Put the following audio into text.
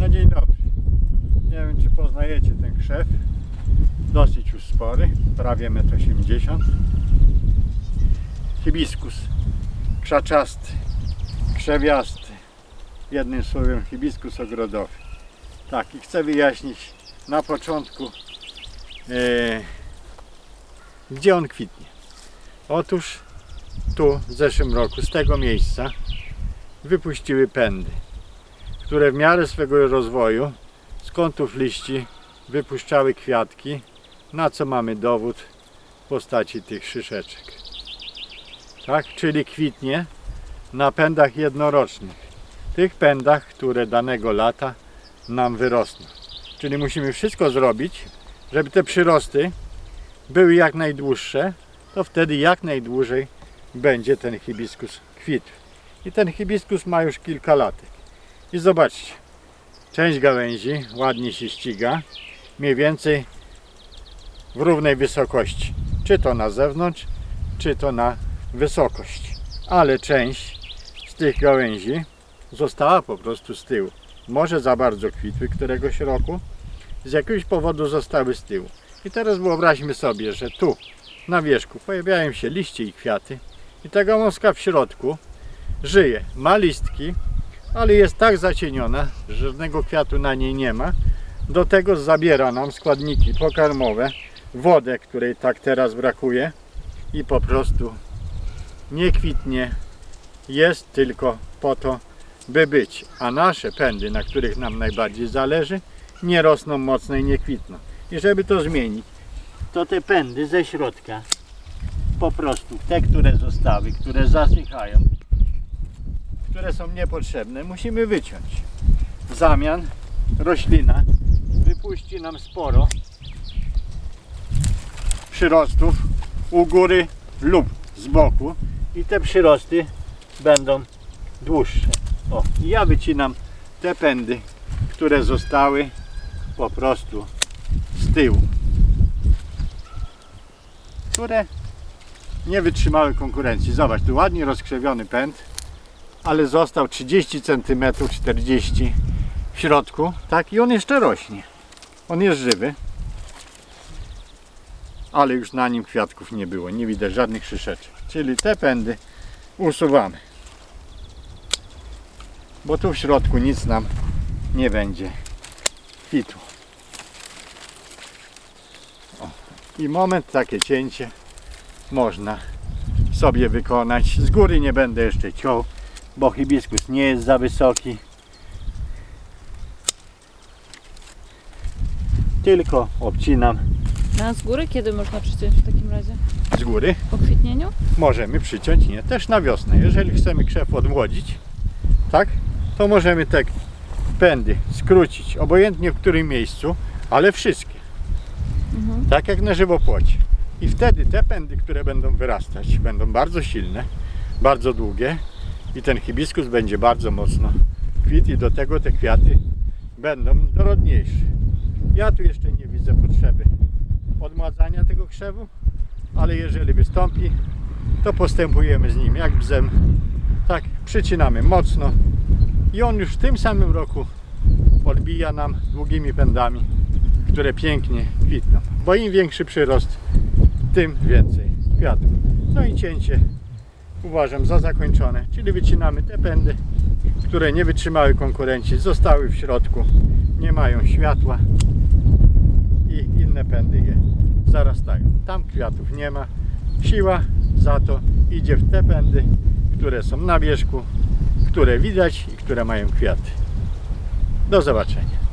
No dzień dobry. Nie wiem czy poznajecie ten krzew. Dosyć już spory, prawie 1,80 m. Hibiskus krzaczasty, krzewiasty. Jednym słowem hibiskus ogrodowy. Tak, i chcę wyjaśnić na początku, e, gdzie on kwitnie. Otóż tu w zeszłym roku z tego miejsca wypuściły pędy, które w miarę swego rozwoju z kątów liści wypuszczały kwiatki, na co mamy dowód w postaci tych szyszeczek. Tak, czyli kwitnie na pędach jednorocznych. Tych pędach, które danego lata nam wyrosną. Czyli musimy wszystko zrobić, żeby te przyrosty były jak najdłuższe, to wtedy jak najdłużej będzie ten hibiskus kwitł. I ten hibiskus ma już kilka latek. I zobaczcie, część gałęzi ładnie się ściga, mniej więcej w równej wysokości. Czy to na zewnątrz, czy to na wysokość. Ale część z tych gałęzi została po prostu z tyłu. Może za bardzo kwitły któregoś roku, z jakiegoś powodu zostały z tyłu. I teraz wyobraźmy sobie, że tu na wierzchu pojawiają się liście i kwiaty i ta gałązka w środku żyje, ma listki, ale jest tak zacieniona, że żadnego kwiatu na niej nie ma. Do tego zabiera nam składniki pokarmowe, wodę, której tak teraz brakuje i po prostu nie kwitnie. Jest tylko po to, by być. A nasze pędy, na których nam najbardziej zależy, nie rosną mocno i nie kwitną. I żeby to zmienić, to te pędy ze środka, po prostu te, które zostały, które zasychają, które są niepotrzebne, musimy wyciąć. W zamian roślina wypuści nam sporo przyrostów u góry lub z boku i te przyrosty będą dłuższe. O, i ja wycinam te pędy, które zostały po prostu z tyłu, które nie wytrzymały konkurencji. Zobacz, tu ładnie rozkrzewiony pęd, ale został 30 cm, 40 w środku, tak? I on jeszcze rośnie. On jest żywy, ale już na nim kwiatków nie było, nie widać żadnych szyszeczek. Czyli te pędy usuwamy. Bo tu w środku nic nam nie będzie kwitło. O. I moment takie cięcie można sobie wykonać. Z góry nie będę jeszcze ciął, bo hibiskus nie jest za wysoki. Tylko obcinam A z góry kiedy można przyciąć w takim razie? z góry. Po kwitnieniu? Możemy przyciąć, nie, też na wiosnę. Jeżeli chcemy krzew odmłodzić, tak, to możemy te pędy skrócić, obojętnie w którym miejscu, ale wszystkie. Mhm. Tak jak na żywopłocie. I wtedy te pędy, które będą wyrastać, będą bardzo silne, bardzo długie i ten hibiskus będzie bardzo mocno kwit i do tego te kwiaty będą dorodniejsze. Ja tu jeszcze nie widzę potrzeby odmładzania tego krzewu, ale jeżeli wystąpi, to postępujemy z nim jak bzem. Tak, przycinamy mocno i on już w tym samym roku odbija nam długimi pędami, które pięknie kwitną. Bo im większy przyrost, tym więcej kwiatów. No i cięcie uważam za zakończone, czyli wycinamy te pędy, które nie wytrzymały konkurencji, zostały w środku, nie mają światła i inne pędy je zarastają. Tam kwiatów nie ma. Siła za to idzie w te pędy, które są na wierzchu, które widać i które mają kwiaty. Do zobaczenia.